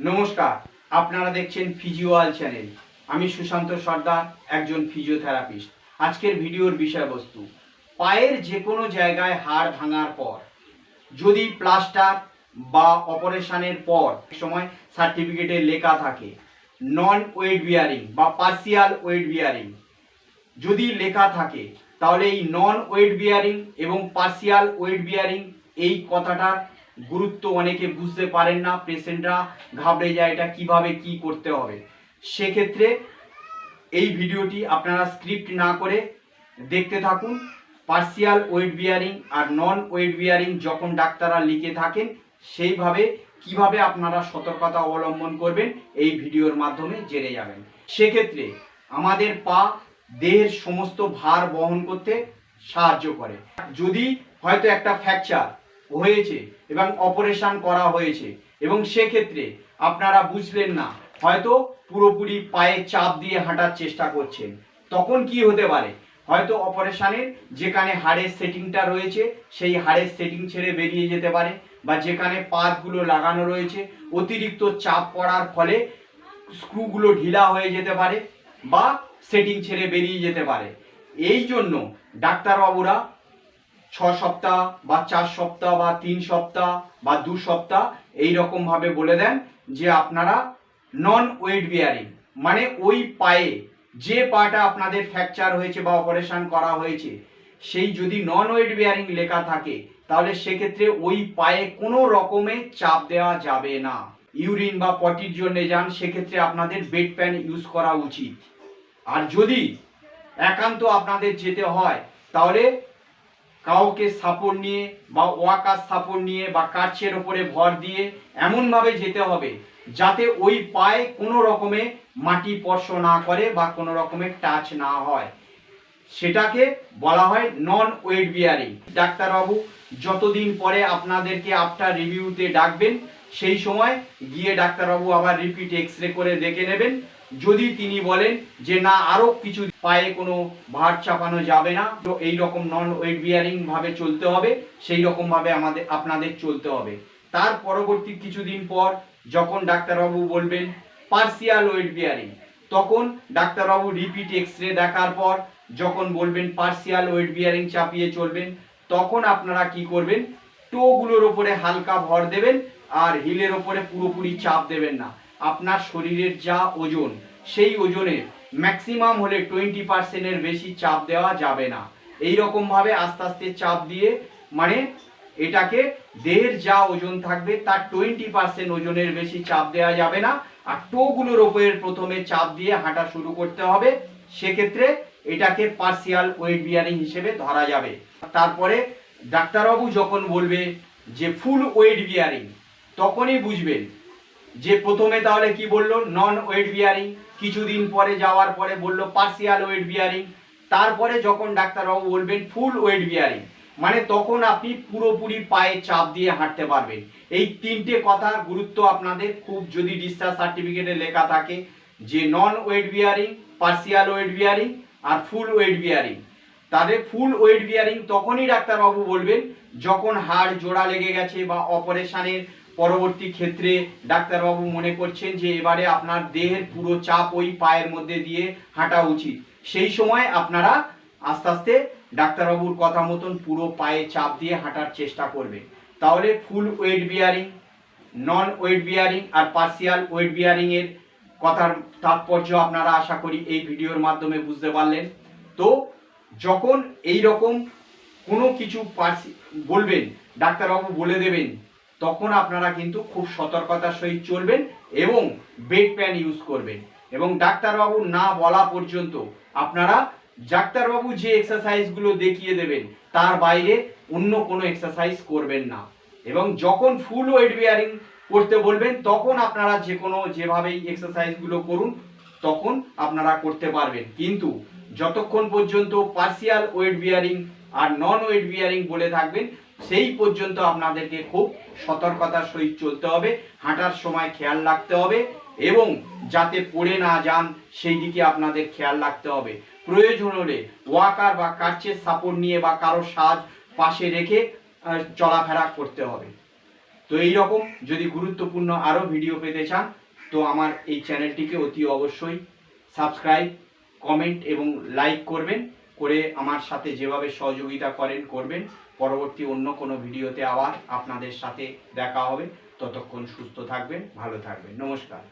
নমস্কার, আপনারা দেখছেন ফিজিওয়াল চ্যানেল আমি সুশান্ত সর্দার, একজন ফিজিওথেরাপিস্ট আজকের ভিডিওর বিষয়বস্তু, পায়ের যে কোনো জায়গায় হাড় ভাঙার পর, যদি প্লাস্টার বা অপারেশনের পর সময় সার্টিফিকেটে লেখা থাকে নন ওয়েট বিয়ারিং বা পার্সিয়াল ওয়েট বিয়ারিং যদি লেখা থাকে, তাহলে এই নন ওয়েট বিয়ারিং এবং পার্সিয়াল ওয়েট বিয়ারিং এই কথাটার গুরুত্ব অনেকে বুঝতে পারেন না, পেশেন্টরা ঘাবড়ে যায় এটা কীভাবে কি করতে হবে। সেক্ষেত্রে এই ভিডিওটি আপনারা স্ক্রিপ্ট না করে দেখতে থাকুন। পার্সিয়াল ওয়েট বিয়ারিং আর নন ওয়েট বিয়ারিং যখন ডাক্তাররা লিখে থাকেন, সেইভাবে কীভাবে আপনারা সতর্কতা অবলম্বন করবেন, এই ভিডিওর মাধ্যমে জেনে যাবেন। সেক্ষেত্রে আমাদের পা দেহের সমস্ত ভার বহন করতে সাহায্য করে। যদি হয়তো একটা ফ্র্যাকচার হয়েছে এবং অপারেশন করা হয়েছে। এবং সেক্ষেত্রে আপনারা বুঝলেন না, হয়তো পুরোপুরি পায়ে চাপ দিয়ে হাঁটার চেষ্টা করছেন। তখন কি হতে পারে? হয়তো অপারেশনের যেখানে হাড়ের সেটিংটা রয়েছে, সেই হাড়ের সেটিং ছেড়ে বেরিয়ে যেতে পারে বা যেখানে পাতগুলো লাগানো রয়েছে, অতিরিক্ত চাপ পড়ার ফলে স্ক্রুগুলো ঢিলা হয়ে যেতে পারে বা সেটিং ছেড়ে বেরিয়ে যেতে পারে। এই জন্য ডাক্তারবাবুরা ছ সপ্তাহ বা চার সপ্তাহ বা তিন সপ্তাহ বা দু সপ্তাহ এই রকম ভাবে বলে দেন যে আপনারা নন ওয়েট বিয়ারিং মানে ওই পায়ে যে পাটা আপনাদের ফ্র্যাকচার হয়েছে বা অপারেশন করা হয়েছে, সেই যদি নন ওয়েট বিয়ারিং লেখা থাকে, তাহলে সেক্ষেত্রে ওই পায়ে কোনো রকমের চাপ দেওয়া যাবে না। ইউরিন বা পটির জন্য যান, সেক্ষেত্রে আপনাদের বেড প্যান ইউজ করা উচিত। আর যদি একান্ত আপনাদের যেতে হয়, তাহলে কাউকে সাপোর্ট নিয়ে বা ওয়াকার সাপোর্ট নিয়ে বা কাছের ওপরে ভর দিয়ে এমনভাবে যেতে হবে যাতে ওই পায়ে কোনো রকমে মাটি স্পর্শ না করে বা কোনো রকমের টাচ না হয়। সেটাকে বলা হয় নন ওয়েট বিয়ারিং ডাক্তারবাবু, যতদিন পরে আপনাদেরকে আফটার রিভিউতে ডাকবেন সেই সময় গিয়ে ডাক্তারবাবু আবার রিপিট এক্স রে করে দেখে নেবেন। যদি তিনি বলেন যে না, আরও কিছু পায়ে কোনো ভার চাপানো যাবে না, তো এই রকম নন ওয়েট বিয়ারিং ভাবে চলতে হবে, সেই রকম ভাবে আমাদের, আপনাদের চলতে হবে। তার পরবর্তী কিছুদিন পর যখন ডাক্তারবাবু বলবেন পার্সিয়াল ওয়েট বিয়ারিং তখন ডাক্তারবাবু রিপিট এক্স রে দেখার পর যখন বলবেন পার্সিয়াল ওয়েট বিয়ারিং চাপিয়ে চলবেন, তখন আপনারা কি করবেন? টোগুলোর ওপরে হালকা ভর দেবেন আর হিলের ওপরে পুরোপুরি চাপ দেবেন না। আপনার শরীরের যা ওজন, সেই ওজনে ম্যাক্সিমাম হলে টোয়েন্টি পার্সেন্টের বেশি চাপ দেওয়া যাবে না। এই রকম ভাবে আস্তে আস্তে চাপ দিয়ে মানে এটাকে দেহের যা ওজন থাকবে, তার টোয়েন্টি পার্সেন্ট ওজনের বেশি চাপ দেওয়া যাবে না। আর টোগুলোর ওপরে প্রথমে চাপ দিয়ে হাঁটা শুরু করতে হবে। সেক্ষেত্রে এটাকে পার্সিয়াল ওয়েট বিয়ারিং হিসেবে ধরা যাবে। তারপরে ডাক্তারবাবু যখন বলবে যে ফুল ওয়েট বিয়ারিং তখনই বুঝবেন যে প্রথমে তাহলে কি বলল নন ওয়েট বিয়ারিং কিছুদিন পরে যাওয়ার পরে বলল পার্সিয়াল ওয়েট বিয়ারিং তারপরে যখন ডাক্তারবাবু বলবেন ফুল ওয়েট বিয়ারিং মানে তখন আপনি পুরোপুরি পায়ে চাপ দিয়ে হাঁটতে পারবেন। এই তিনটে কথার গুরুত্ব আপনাদের, খুব যদি ডিসচার্জ সার্টিফিকেটে লেখা থাকে যে non weight bearing partial weight bearing আর ফুল ওয়েট বিয়ারিং তাদের ফুল ওয়েট বিয়ারিং তখনই ডাক্তারবাবু বলবেন যখন হাড় জোড়া লেগে গেছে বা অপারেশনের পরবর্তী ক্ষেত্রে ডাক্তারবাবু মনে করছেন যে এবারে আপনার দেহের পুরো চাপ ওই পায়ের মধ্যে দিয়ে হাঁটা উচিত। সেই সময় আপনারা আস্তে আস্তে ডাক্তারবাবুর কথা মতন পুরো পায়ে চাপ দিয়ে হাঁটার চেষ্টা করবেন। তাহলে full weight bearing, non weight bearing আর পার্সিয়াল ওয়েট বিয়ারিং এর কথার তাৎপর্য আপনারা আশা করি এই ভিডিওর মাধ্যমে বুঝতে পারলেন। তো যখন এই রকম কোনো কিছু পার্সি বলবেন, ডাক্তারবাবু বলে দেবেন তখন আপনারা কিন্তু খুব সতর্কতার সহিত চলবেন এবং বেড প্যান ইউজ করবেন। এবং ডাক্তারবাবু না বলা পর্যন্ত আপনারা ডাক্তারবাবু যে এক্সারসাইজগুলো দেখিয়ে দেবেন, তার বাইরে অন্য কোনো এক্সারসাইজ করবেন না। এবং যখন ফুল ওয়েট বিয়ারিং করতে বলবেন, তখন আপনারা যে কোনো যেভাবেই এক্সারসাইজগুলো করুন, তখন আপনারা করতে পারবেন। কিন্তু যতক্ষণ পর্যন্ত পার্সিয়াল ওয়েট বিয়ারিং আর নন ওয়েট বিয়ারিং বলে থাকবেন সেই পর্যন্ত আপনাদেরকে খুব সতর্কতার সহিত চলতে হবে, হাঁটার সময় খেয়াল রাখতে হবে এবং যাতে পড়ে না যান, সেই দিকে আপনাদের খেয়াল রাখতে হবে। প্রয়োজন হলে ওয়াকার বা কার্চের সাপোর্ট নিয়ে বা কারও সাজ পাশে রেখে চলাফেরা করতে হবে। তো এই রকম যদি গুরুত্বপূর্ণ আরও ভিডিও পেতে চান, তো আমার এই চ্যানেলটিকে অতি অবশ্যই সাবস্ক্রাইব, কমেন্ট এবং লাইক করবেন। করে আমার সাথে যেভাবে সহযোগিতা করেন, করবেন, পরবর্তী অন্য কোনো ভিডিওতে আবার আপনাদের সাথে দেখা হবে। ততক্ষণ সুস্থ থাকবেন, ভালো থাকবেন। নমস্কার।